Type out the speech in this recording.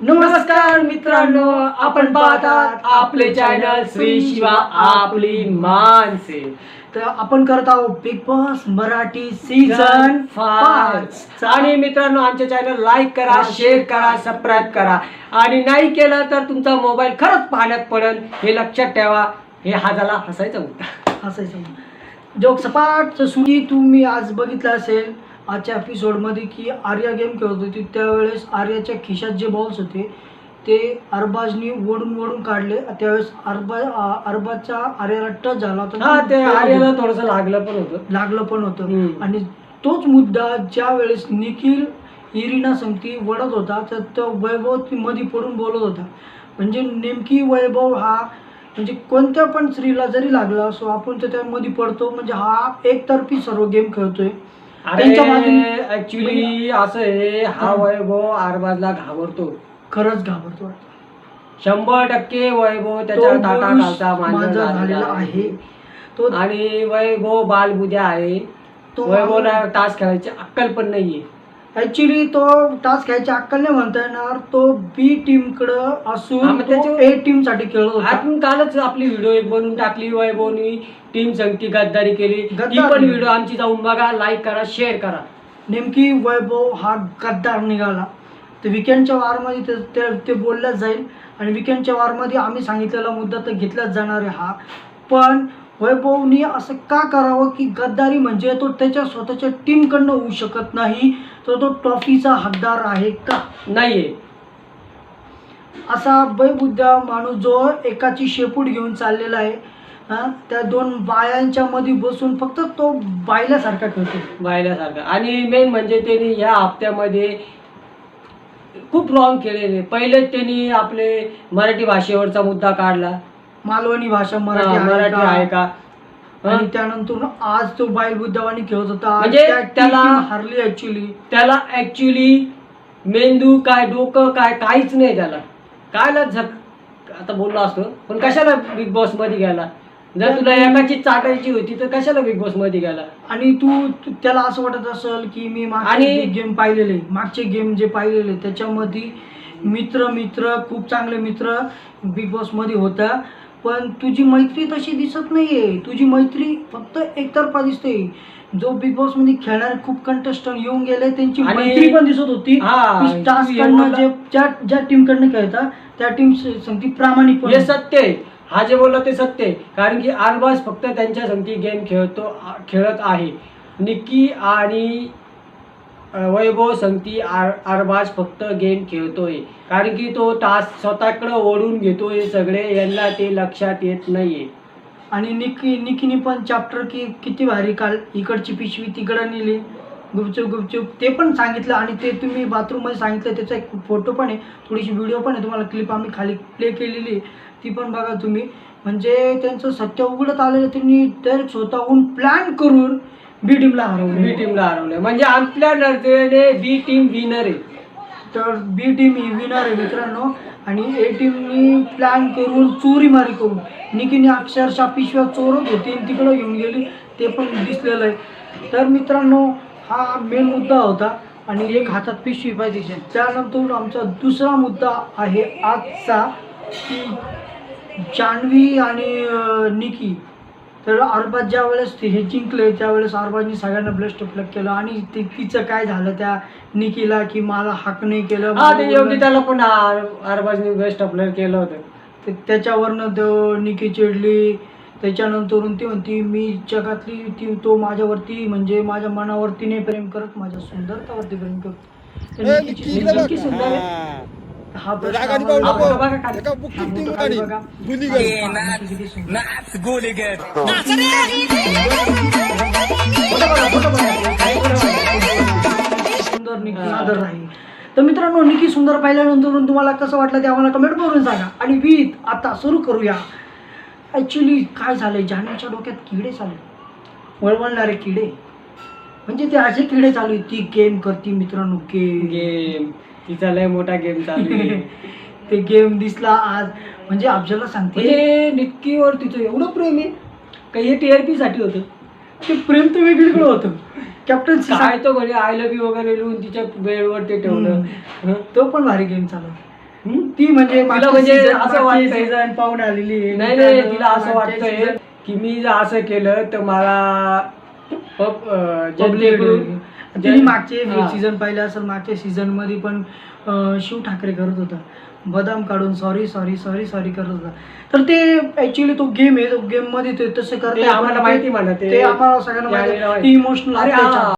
नमस्कार मित्रांनो आपण पाहतात आपले चॅनल श्री शिवा आपली माणसे तर आपण करत आहोत बिग बॉस मराठी सीझन पाच. आणि मित्रांनो आमचे चॅनल लाईक करा शेअर करा सबस्क्राईब करा. आणि नाही केलं तर तुमचा मोबाईल खरंच पाण्यात पडेल. हे लक्षात ठेवा. हे हा झाला हसायचा मुद्दा असायचं जोक सपाट सुनी तुम्ही आज बघितलं असेल आजच्या एपिसोडमध्ये की आर्या गेम खेळत होती. त्यावेळेस आर्याच्या खिशात जे बॉल्स होते ते अरबाजनी ओढून ओढून काढले. त्यावेळेस अरबा आ- अरबाजचा आर्याला टच झाला होता. हा ते आर्याला थोडस लागलं पण होतं. लागलं पण होतं. आणि तोच मुद्दा ज्या वेळेस निखिल इरिना संगती वडत होता तर तो वैभव ती मध्ये पडून बोलत होता. म्हणजे नेमकी वैभव हा म्हणजे कोणत्या पण स्त्रीला जरी लागला असो आपण त्याच्यामध्ये पडतो. म्हणजे हा एकतर्फी सर्व गेम खेळतोय. त्यांच्या अरे ऍक्च्युली असं आहे हा वैभव आरबाजला घाबरतो. खरंच घाबरतो शंभर टक्के वैभव त्याच्या तो ताटा माणूस खालचा मांजर मांजर झालेला आहे. तो आणि वैभव बालबुद्या आहे. तो वैभवला टास्क खेळायची अक्कल पण नाहीये. ऍक्च्युली तो टास्क घ्यायची अक्कल नाही म्हणता येणार. तो बी टीम कडं हा, असून मग तो त्याच्यावर- ए टीमसाठी खेळत होता. आपण कालच आपली व्हिडिओ एक बनवून टाकली वैभवनी टीम संगती गद्दारी केली. ती गद्दारी. पण व्हिडिओ आमची जाऊन बघा लाईक करा शेअर करा. नेमकी वैभव हा गद्दार निघाला. तर विकेंडच्या वारमध्ये ते- ते ते बोलल्याच जाईल. आणि विकेंडच्या वारमध्ये आम्ही सांगितलेला मुद्दा तर घेतलाच जाणार आहे हा. पण वैभवनी असं का करावं की गद्दारी म्हणजे तो त्याच्या स्वतःच्या टीमकडनं होऊ शकत नाही तर तो ट्रॉफीचा हकदार आहे का? नाहीये. असा बैबुद्धा माणूस जो एकाची शेपूट घेऊन चाललेला आहे हा त्या दोन बायांच्या मध्ये बसून फक्त तो बायल्यासारखा खेळतो. पाहिल्यासारखं आणि मेन म्हणजे त्यांनी ह्या हप्त्यामध्ये खूप रॉंग केलेले. पहिले त्यांनी आपले मराठी भाषेवरचा मुद्दा काढला. मालवणी भाषा मराठी आहे मराठी का? आहे का? आणि हं? त्यानंतर आज तो बाईल बुद्धवानी खेळत होता. आज म्हणजे त्या त्याला- team हारली ऍक्च्युली त्याला ऍक्च्युली मेंदू काय डोकं काय काहीच नाही त्याला. कायला झक आता बोललो असतो. पण कशाला बिग बॉसमध्ये गेला? जर तुला एकाची चाटायची होती तर कशाला बिग बॉसमध्ये गेला? आणि तू तू- त्याला असं वाटत असेल की मी मागचे आणि- गेम पाहिलेले. मागचे गेम जे पाहिलेले त्याच्यामध्ये मित्र मित्र खूप चांगले मित्र बिग बॉसमध्ये होता. पण तुझी मैत्री तशी दिसत नाहीये. तुझी मैत्री फक्त एकतर्फा दिसते जो बिग बॉसमध्ये खेळणारे खूप कंटेस्टंट येऊन गेले त्यांची आणि- मैत्री पण दिसत होती. हा, कडनं जे ज्या ज्या टीम कडनं खेळता त्या टीम सांगती प्रामाणिक हे सत्य आहे. हा जे बोलला ते सत्य आहे. कारण की आरबाज फक्त त्यांच्या संगती गेम खेळतो खेळत आहे. निक्की आणि वैभव संगती आर आरबाज फक्त गेम खेळतोय. कारण की तो तास स्वतःकडे ओढून घेतोय सगळे यांना ते लक्षात येत नाहीये. आणि निकी निकीने पण चॅप्टर की किती भारी काल इकडची पिशवी तिकडं नेली. गुपचूप गुपचूप. ते पण सांगितलं आणि ते तुम्ही बाथरूममध्ये सांगितलं. त्याचा एक फोटो पण आहे. थोडीशी व्हिडिओ पण आहे. तुम्हाला क्लिप आम्ही खाली प्ले केलेली आहे. ती पण बघा तुम्ही. म्हणजे त्यांचं सत्य उघडत आलेलं त्यांनी तर स्वतःहून प्लॅन करून बी टीमला बी टीमला हरवलं म्हणजे आपल्या नजरेने बी टीम विनर आहे. तर बी टीम ही विनर आहे मित्रांनो. आणि ए टीमनी प्लॅन करून चोरी मारी करून निकीने अक्षरशः पिशव्या चोरत होती आणि तिकडं घेऊन गेली. ते पण दिसलेलं आहे. तर मित्रांनो हा मेन मुद्दा होता. आणि एक हातात पिशवी पाहिजे. त्यानंतर आमचा दुसरा मुद्दा आहे आजचा की जान्हवी आणि निकी तर अरबाज ज्या वेळेस हे जिंकले त्यावेळेस अरबाजनी सगळ्यांना ब्लेस्ट प्लग केलं आणि ते तिचं काय झालं त्या निकीला की मला हाक नाही केलं हा ते योगी त्याला पण आरबाजने बेस्ट अप्लाय केलं होतं. ते- त्याच्यावरनं तो निकी चिडली त्याच्यानंतरून ती म्हणती मी जगातली ती तो माझ्यावरती म्हणजे माझ्या मनावरती नाही प्रेम करत माझ्या सुंदरतावरती प्रेम करत. निकी, सुंदर-. हा. प्रश्न आम्हाला- बघा. बघा. निकी सुंदर. राहील. तर मित्रांनो निकी सुंदर पाहिल्यानंतर तुम्हाला कसं वाटलं ते आम्हाला कमेंट करून सांगा. आणि विथ आता सुरू करूया. ॲक्च्युली काय झालंय? जान्हवीच्या डोक्यात किडे चालू वळवळणारे किडे. म्हणजे ते असे किडे चालू आहेत ती गेम करती मित्रांनो गेम गेम तिचा लय मोठा गेम चालू आहे. ते गेम दिसला आज. म्हणजे अफजलला सांगते म्हणजे निक्कीवर तिचं एवढं प्रेम आहे काही हे टीआरपी साठी होतं? ते प्रेम तर वेगळीकडे होतं. कॅप्टन काय तो म्हणे आय लव्ह यू वगैरे लिहून तिच्या बेडवर ते ठेवलं. हं? तो पण भारी गेम चालू हं? ती म्हणजे मागच्या म्हणजे season- असं वाटतंय- season पाहून आलेली आहे. नाही नाही. तिला असं मागच्या वाटतंय season की मी जर असं केलं तर मला पब- अं, public जनतेकडून- तिने मागचे हा. सीझन पाहिले असेल मागच्या सीझनमध्ये पण अं, शिव ठाकरे करत होता. बदाम काढून सॉरी सॉरी सॉरी सॉरी करत होता. तर ते ऍक्च्युली तो गेम आहे तो गेममध्ये ते तसं ते करता आम्हाला माहिती म्हणा ते आम्हाला सगळ्यांना माहिती इमोशनल अरे हा.